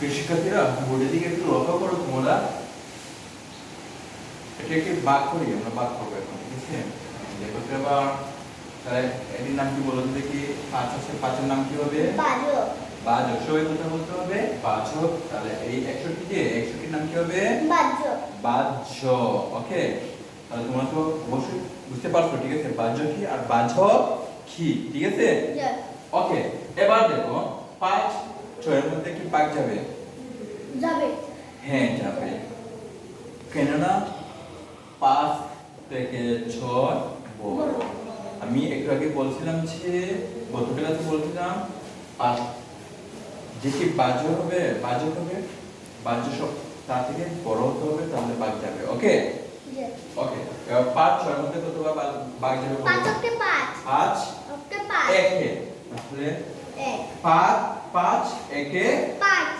শিক্ষার্থীরা বোর্ডের দিকে একটু লক্ষ্য করো তোমরা। এটা একটি বাদ করি আমরা বাদ করব এখন ঠিক আছে? তো এবার তাহলে এটির নাম কি বলো দেখি? পাঁচ আছে পাঁচের নাম কি হবে? বাজক। সবাই কথা বলতে হবে? বাজক। তাহলে এই একশোটি যে একশোটির নাম কি হবে? বাজো বাহ্য ওকে? তাহলে তোমরা তো অবশ্যই বুঝতে পারছ ঠিক আছে? বাহ্য কি আর বাহ্যক কি ঠিক আছে? ওকে এবার দেখো পাঁচ ছয়ের মধ্যে কি পাক যাবে? যাবে। হ্যাঁ যাবে। কেননা পাঁচ থেকে ছয় বড় আমি একটু আগে বলছিলাম যে গত ক্লাসে বলছিলাম পাঁচ যেটি বাহ্য হবে বাহ্য হবে? বাহ্য সব তার থেকে বড় হতে হবে তাহলে বাঘ যাবে। ওকে? ওকে। এবার পাঁচ ছয়ের মধ্যে কতবার বাঘ- যাবে পাঁচ অক্টে পাঁচ। পাঁচ? অক্টে পাঁচ। একে। তাহলে পাঁচ পাঁচ একে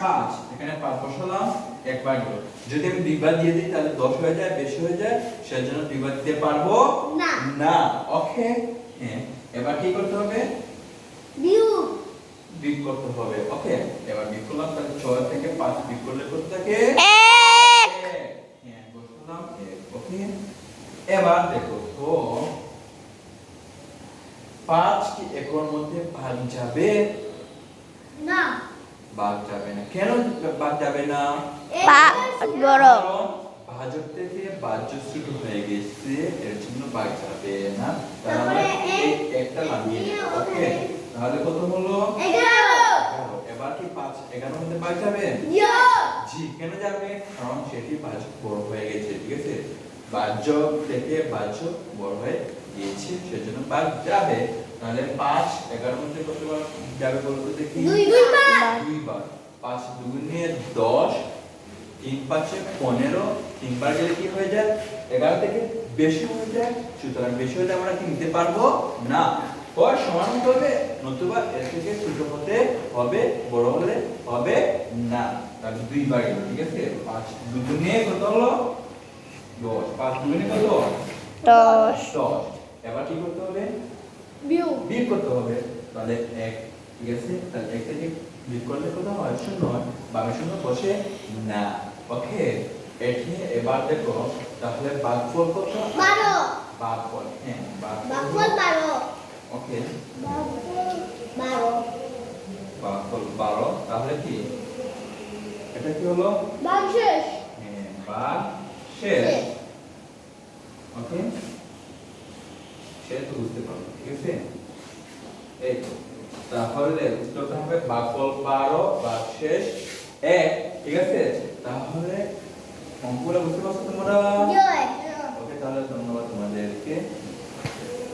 পাঁচ। এখানে পাঁচ বসালাম একবার গেল যদি আমি দুইবার দিয়ে দিই তাহলে দশ হয়ে যায় বেশি হয়ে যায় সেজন্য দুইবার দিতে পারব? না। ওকে হ্যাঁ। এবার কি করতে হবে? বিয়োগ। বিগ করতে হবে। ওকে এবার বিগ করলাম তাহলে ছয় থেকে পাঁচ বিগ করলে কত থাকে? এক। হ্যাঁ বসালাম এক। ওকে। এবার দেখো তো পাঁচ কি একর মধ্যে ভাগ যাবে? ভাগ যাবে না। কেন ভাগ যাবে না? বড়। ভাজক থেকে বাহ্য ছোট হয়ে গেছে এর জন্য ভাগ যাবে না। তাহলে একটা দেব ওকে? তাহলে কত হলো? এগারো। এগারো। এবার কি পাঁচ এগারোর মধ্যে ভাগ যাবে? জি কেন যাবে? কারণ সেটি বাহ্য বড় হয়ে গেছে ঠিক আছে? বাহ্য থেকে বাহ্য বড় হয়ে গিয়েছে সেজন্য ভাগ যাবে। তাহলে পাঁচ এগারোর মধ্যে কতবার যাবে বলতো দেখি? দুইবার পাঁচ দুগুণে দশ তিন পাঁচে পনেরো তিনবার গেলে কি হয়ে যায়? এগারো থেকে বেশি হয়ে যায়। সুতরাং বেশি হলে আমরা কি নিতে পারব? না। ও সমান হতে হবে নতুবা এর থেকে ছোট হতে হবে বড় হলে হবে না। তাহলে দুইবার গেল ঠিক আছে? পাঁচ দুগুণে কত হলো? দশ। পাঁচ দুগুণে কত? দশ। দশ। এবার কি করতে হবে? বিয়োগ। বিয়োগ করতে হবে। তাহলে এক ঠিক আছে? তাহলে এক থেকে বিয়োগ করলে কত হয়? শূন্য বামে শূন্য বসে না। ওকে? এটি এবার দেখো তাহলে ভাগফল কত? বারো। ভাগফল হ্যাঁ ভাগফল বারো। ওকে। বারো। ভাগফল বারো তাহলে কি? এটা কি হলো? বাঘ শেষ। হ্যাঁ ভাগ শেষ। ওকে? সে তো বুঝতে পারো ঠিক আছে? এই তো তাহলে উত্তরটা হবে বাকল বারো বা শেষ এক ঠিক আছে? তাহলে অঙ্কগুলো বুঝতে পারছ তোমরা?